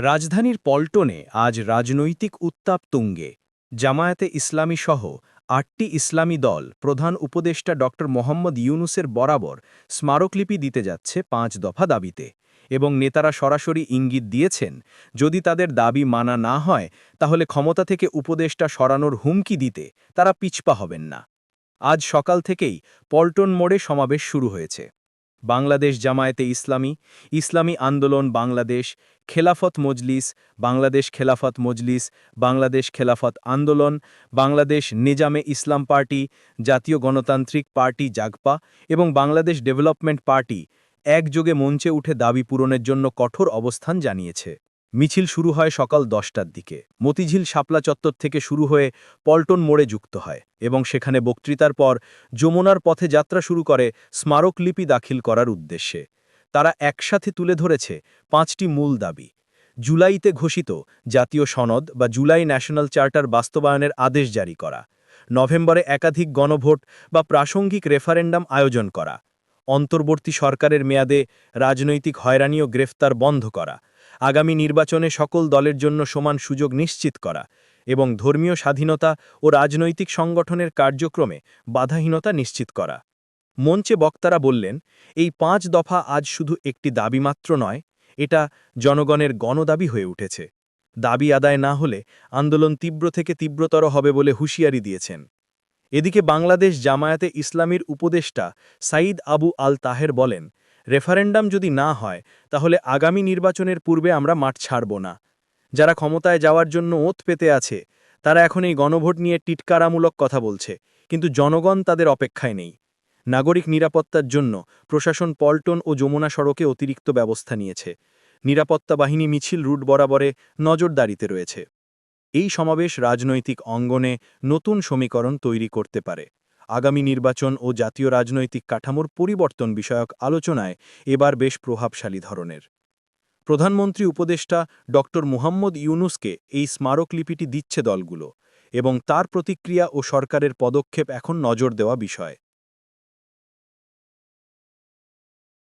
রাজধানীর পল্টনে আজ রাজনৈতিক উত্তাপ তুঙ্গে। জামায়াতে ইসলামী সহ আটটি ইসলামী দল প্রধান উপদেষ্টা ড মোহাম্মদ ইউনুসের বরাবর স্মারকলিপি দিতে যাচ্ছে পাঁচ দফা দাবিতে এবং নেতারা সরাসরি ইঙ্গিত দিয়েছেন, যদি তাদের দাবি মানা না হয়, তাহলে ক্ষমতা থেকে উপদেষ্টা সরানোর হুমকি দিতে তারা পিছপা হবেন না। আজ সকাল থেকেই পল্টন মোড়ে সমাবেশ শুরু হয়েছে। বাংলাদেশ জামায়াতে ইসলামী ইসলামী আন্দোলন বাংলাদেশ, খেলাফত মজলিস, বাংলাদেশ খেলাফত মজলিস, বাংলাদেশ খেলাফত আন্দোলন, বাংলাদেশ নিজামে ইসলাম পার্টি, জাতীয় গণতান্ত্রিক পার্টি জাগপা এবং বাংলাদেশ ডেভেলপমেন্ট পার্টি একযোগে মঞ্চে উঠে দাবি পূরণের জন্য কঠোর অবস্থান জানিয়েছে। মিছিল শুরু হয় সকাল দশটার দিকে। মতিঝিল শাপলা চত্বর থেকে শুরু হয়ে পল্টন মোড়ে যুক্ত হয় এবং সেখানে বক্তৃতার পর যমুনার পথে যাত্রা শুরু করে স্মারকলিপি দাখিল করার উদ্দেশ্যে। তারা একসাথে তুলে ধরেছে পাঁচটি মূল দাবি। জুলাইতে ঘোষিত জাতীয় সনদ বা জুলাই ন্যাশনাল চার্টার বাস্তবায়নের আদেশ জারি করা। নভেম্বরে একাধিক গণভোট বা প্রাসঙ্গিক রেফারেন্ডাম আয়োজন করা। অন্তর্বর্তী সরকারের মেয়াদে রাজনৈতিক হয়রানি ও গ্রেফতার বন্ধ করা। আগামী নির্বাচনে সকল দলের জন্য সমান সুযোগ নিশ্চিত করা এবং ধর্মীয় স্বাধীনতা ও রাজনৈতিক সংগঠনের কার্যক্রমে বাধাহীনতা নিশ্চিত করা। মঞ্চে বক্তারা বললেন, এই পাঁচ দফা আজ শুধু একটি দাবি মাত্র নয়, এটা জনগণের গণদাবি হয়ে উঠেছে। দাবি আদায় না হলে আন্দোলন তীব্র থেকে তীব্রতর হবে বলে হুঁশিয়ারি দিয়েছেন। এদিকে বাংলাদেশ জামায়াতে ইসলামীর উপদেষ্টা সাঈদ আবু আল তাহের বলেন রেফারেন্ডাম যদি না হয়, তাহলে আগামী নির্বাচনের পূর্বে আমরা মাঠ ছাড়ব না। যারা ক্ষমতায় যাওয়ার জন্য ওত পেতে আছে, তারা এখন এই গণভোট নিয়ে টিটকারামূলক কথা বলছে, কিন্তু জনগণ তাদের অপেক্ষায় নেই। নাগরিক নিরাপত্তার জন্য প্রশাসন পল্টন ও যমুনা সড়কে অতিরিক্ত ব্যবস্থা নিয়েছে। নিরাপত্তা বাহিনী মিছিল রুট বরাবরে নজরদারিতে রয়েছে। এই সমাবেশ রাজনৈতিক অঙ্গনে নতুন সমীকরণ তৈরি করতে পারে। আগামী নির্বাচন ও জাতীয় রাজনৈতিক কাঠামোর পরিবর্তন বিষয়ক আলোচনায় এবার বেশ প্রভাবশালী ধরনের। প্রধানমন্ত্রী উপদেষ্টা ড. মুহাম্মদ ইউনুসকে এই স্মারকলিপিটি দিচ্ছে দলগুলো এবং তার প্রতিক্রিয়া ও সরকারের পদক্ষেপ এখন নজর দেওয়া বিষয়।